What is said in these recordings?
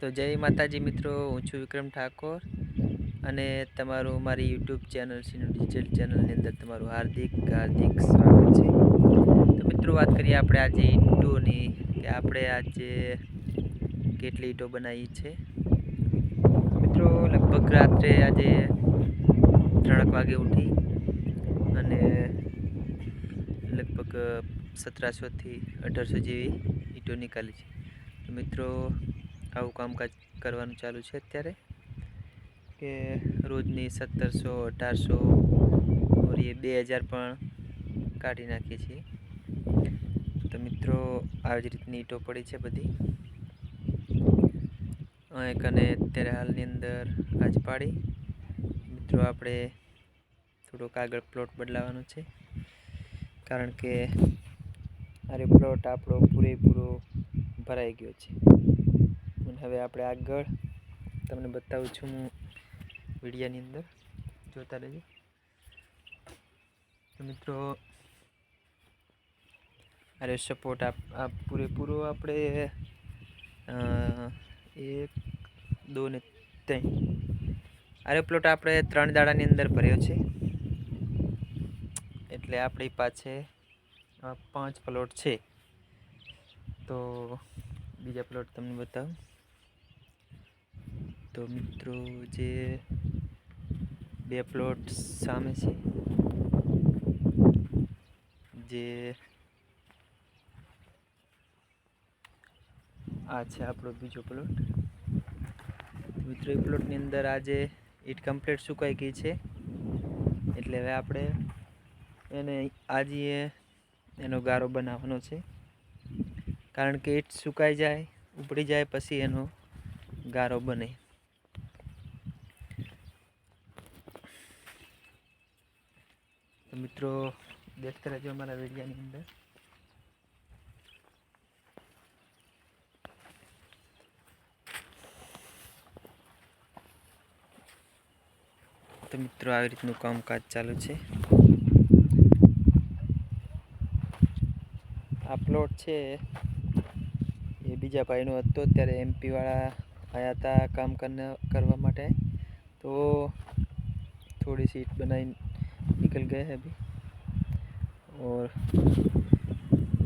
તો જય માતાજી મિત્રો, હું છું વિક્રમ ઠાકોર અને તમારું મારી યુટ્યુબ ચેનલ ડિજિટલ ચેનલની અંદર તમારું હાર્દિક હાર્દિક સ્વાગત છે. તો મિત્રો, વાત કરીએ આપણે આજે ઈંટોની કે આપણે આજે કેટલી ઈંટો બનાવી છે. મિત્રો, લગભગ રાત્રે આજે ત્રણેક વાગે ઉઠી અને લગભગ સતરાસોથી અઢારસો જેવી ઈંટો નીકાળી છે. તો મિત્રો આવું કામકાજ કરવાનું ચાલુ છે અત્યારે. કે રોજની સત્તરસો, અઢારસો ઓરીએ બે હજાર પણ કાઢી નાખીએ છીએ. તો મિત્રો, આવી જ રીતની ઈંટો પડી છે બધી. એક અને અત્યારે હાલની અંદર આજ પાડી. મિત્રો, આપણે થોડોક આગળ પ્લોટ બદલાવાનો છે. કારણ કે, અરે પ્લોટ આપણો પૂરેપૂરો ભરાઈ ગયો છે. હવે આપણે આગળ તમને બતાવું છું હું વિડીયાની અંદર. જોતા રહેજો. તો મિત્રો, અરે સપોર્ટ આપ પૂરેપૂરો આપણે એક, દો ને ત્રણ. અરે પ્લોટ આપણે ત્રણ દાડાની અંદર ભર્યો છે. એટલે આપણી પાસે પાંચ પ્લોટ છે. તો બીજા પ્લોટ તમને બતાવું. તો મિત્રો જે બે પ્લોટ સામે છે, જે આ છે આપણો બીજો પ્લોટ મિત્રો, એ પ્લોટની અંદર આજે ઈટ કમ્પ્લીટ સુકાઈ ગઈ છે. એટલે હવે આપણે એને આજે એનો ગારો બનાવવાનો છે. કારણ કે ઈટ સુકાઈ જાય, ઉપડી જાય, પછી એનો ગારો બને. મિત્રો, દેખતા રહેજો અમારા વિડીયાની અંદર. તો મિત્રો, આવી રીતનું કામકાજ ચાલુ છે. આ પ્લોટ છે એ બીજા ભાઈનો હતો ત્યારે એમપીવાળા આવ્યા હતા કામ કરવા માટે. તો થોડી સીટ બનાવીને निकल गए हैं अभी और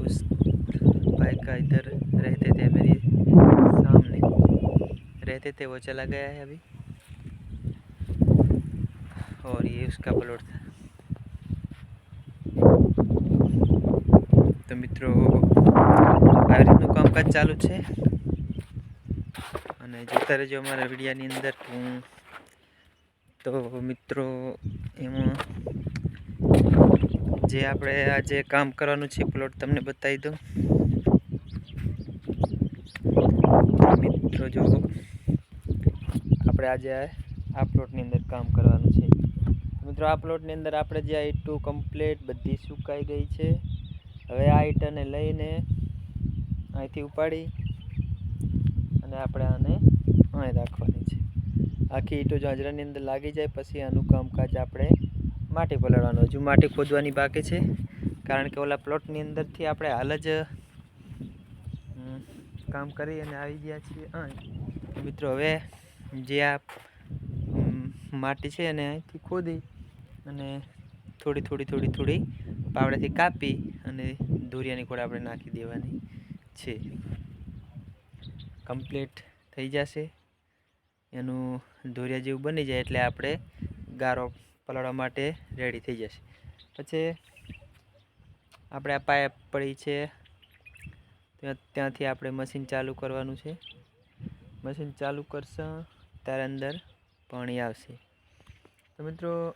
उस भाई का इधर रहते थे मेरी सामने रहते थे वो चला गया है अभी और ये उसका प्लॉट था તો મિત્રો આવી રીતનું કામકાજ ચાલુ છે અને જોતા રહેજો અમારા વિડીયાની અંદર હું તો મિત્રો, એમાં જે આપણે આજે કામ કરવાનું છે પ્લોટ તમને બતાવી દઉં. મિત્રો જો આપણે આજે આ પ્લોટની અંદર કામ કરવાનું છે. મિત્રો, આ પ્લોટની અંદર આપણે જે આ ઈટું કમ્પ્લીટ બધી સુકાઈ ગઈ છે. હવે આ ઈટને લઈને અહીંથી ઉપાડી અને આપણે આને અહીં રાખવાની છે. આખી ઈંટો જાજરાની અંદર લાગી જાય, પછી આનું કામકાજ આપણે માટી પલાળવાનું હજુ માટી ખોદવાની બાકી છે, કારણ કે ઓલા પ્લોટની અંદરથી આપણે હાલ જ કામ કરી અને આવી ગયા છીએ. મિત્રો, હવે જે આ માટી છે એને અહીંથી ખોદી અને થોડી થોડી થોડી થોડી પાવડાથી કાપી અને દોરિયાની કોડ આપણે નાખી દેવાની છે. કમ્પ્લીટ થઈ જશે. એનું દોરિયા જેવું બની જાય એટલે આપણે ગારો પલાળવા માટે રેડી થઈ જશે. પછી આપણે આ પાઇપ પડી છે. ત્યાં, ત્યાંથી આપણે મશીન ચાલુ કરવાનું છે. મશીન ચાલુ કરશે ત્યારે અંદર પાણી આવશે. તો મિત્રો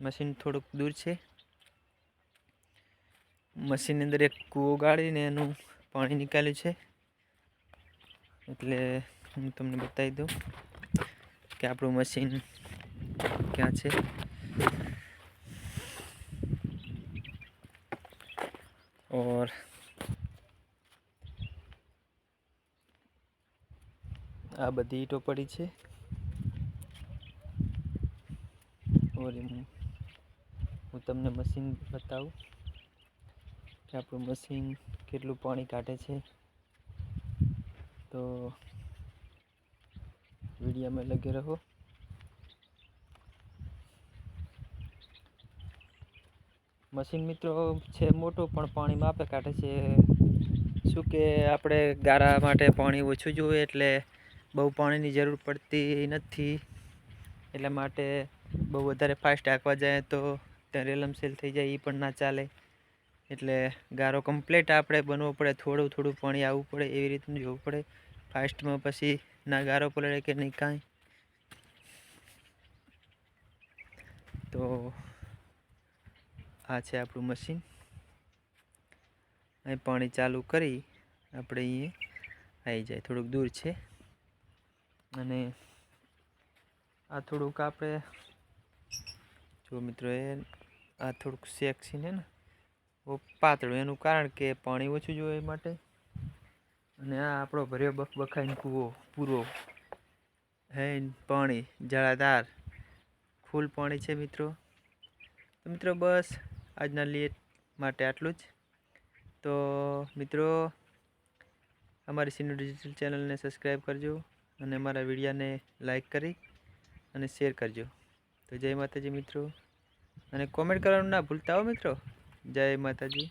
મશીન થોડુંક દૂર છે. મશીનની અંદર એક કૂવો ગાળીને એનું પાણી નીકાળ્યું છે. એટલે હું તમને બતાવી દઉં કે આપણું મશીન ક્યાં છે. ઓર આ બધી ઈંટો પડી છે. ઓર હું તમને મશીન બતાવું કે આપણું મશીન કેટલું પાણી કાઢે છે. તો વિડીયોમાં લગે રહો. મશીન મિત્રો છે મોટું, પણ પાણી માપે કાઢે છે. શું કે આપણે ગારા માટે પાણી ઓછું જોઈએ એટલે બહુ પાણીની જરૂર પડતી નથી. એટલા માટે બહુ વધારે ફાસ્ટ હાંકવા જાય તો ત્યાં રેલમસેલ થઈ જાય એ પણ ના ચાલે. એટલે ગારો કમ્પ્લીટ આપણે બનવો પડે, થોડું થોડું પાણી આવવું પડે, એવી રીતનું જોવું પડે. ફાસ્ટમાં પછી ના ગારો પલળે કે નહીં કાંઈ. તો આ છે આપણું મશીન. અહીં પાણી ચાલુ કરી આપણે અહીંયા આવી જાય, થોડુંક દૂર છે. અને આ થોડુંક આપણે જો મિત્રો એ આ થોડુંક શેક છે ને પાતળું, એનું કારણ કે પાણી ઓછું જોઈએ માટે. અને આ આપણો ભર્યો બફ બખાઈને કૂવો, પૂરો. હેન પાણી, જળાધાર. ફૂલ પાણી છે મિત્રો. તો મિત્રો બસ, આજના લેટ માટે આટલું જ. તો મિત્રો, અમારી સિનો ડિજિટલ ચેનલને સબસ્ક્રાઈબ કરજો અને અમારા વિડીયાને લાઈક કરી અને શેર કરજો. તો જય માતાજી મિત્રો. અને કોમેન્ટ કરવાનું ના ભૂલતા હો મિત્રો. જય માતાજી.